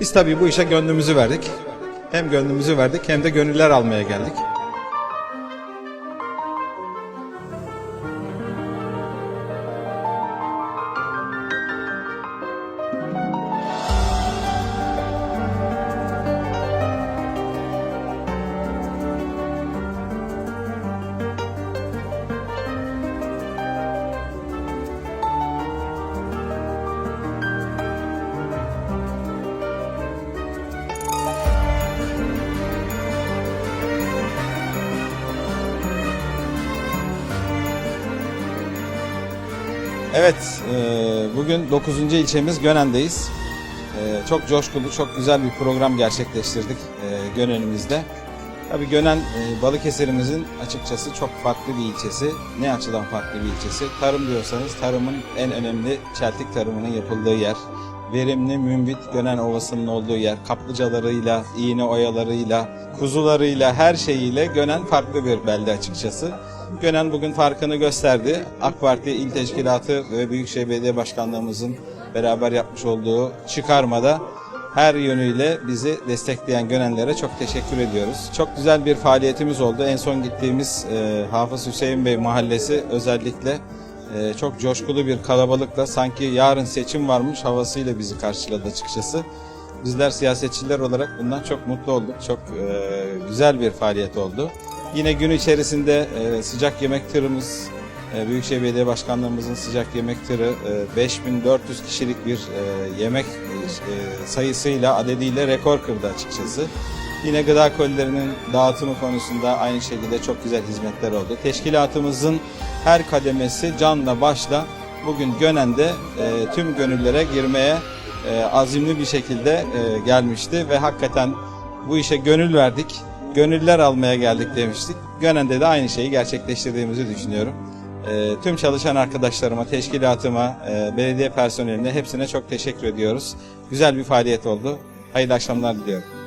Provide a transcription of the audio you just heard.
Biz tabii bu işe gönlümüzü verdik. Hem gönlümüzü verdik hem de gönüller almaya geldik. Evet, e, bugün 9. ilçemiz Gönen'deyiz. E, Çok coşkulu, çok güzel bir program gerçekleştirdik e, Gönen'imizde. Tabii Gönen e, Balıkesir'imizin açıkçası çok farklı bir ilçesi. Ne açıdan farklı bir ilçesi? Tarım diyorsanız tarımın en önemli çeltik tarımının yapıldığı yer. Verimli, mümbit Gönen Ovası'nın olduğu yer. Kaplıcalarıyla, iğne oyalarıyla, kuzularıyla, her şeyiyle Gönen farklı bir belde açıkçası. Gönen bugün farkını gösterdi. AK Parti İl Teşkilatı ve Büyükşehir Belediye Başkanlığımızın beraber yapmış olduğu çıkarmada her yönüyle bizi destekleyen Gönenlere çok teşekkür ediyoruz. Çok güzel bir faaliyetimiz oldu. En son gittiğimiz e, Hafız Hüseyin Bey mahallesi özellikle e, çok coşkulu bir kalabalıkla sanki yarın seçim varmış havasıyla bizi karşıladı açıkçası. Bizler siyasetçiler olarak bundan çok mutlu olduk. Çok e, güzel bir faaliyet oldu. Yine gün içerisinde e, sıcak yemek tırımız, e, Büyükşehir Belediye Başkanlığımızın sıcak yemek tırı e, 5400 kişilik bir e, yemek e, sayısıyla, adediyle rekor kırdı açıkçası. Yine gıda kolilerinin dağıtımı konusunda aynı şekilde çok güzel hizmetler oldu. Teşkilatımızın her kademesi canla başla bugün Gönen'de e, tüm gönüllere girmeye e, azimli bir şekilde e, gelmişti ve hakikaten bu işe gönül verdik, gönüller almaya geldik demiştik. Gönen'de de aynı şeyi gerçekleştirdiğimizi düşünüyorum. E, tüm çalışan arkadaşlarıma, teşkilatıma, e, belediye personeline hepsine çok teşekkür ediyoruz. Güzel bir faaliyet oldu. Hayırlı akşamlar diliyorum.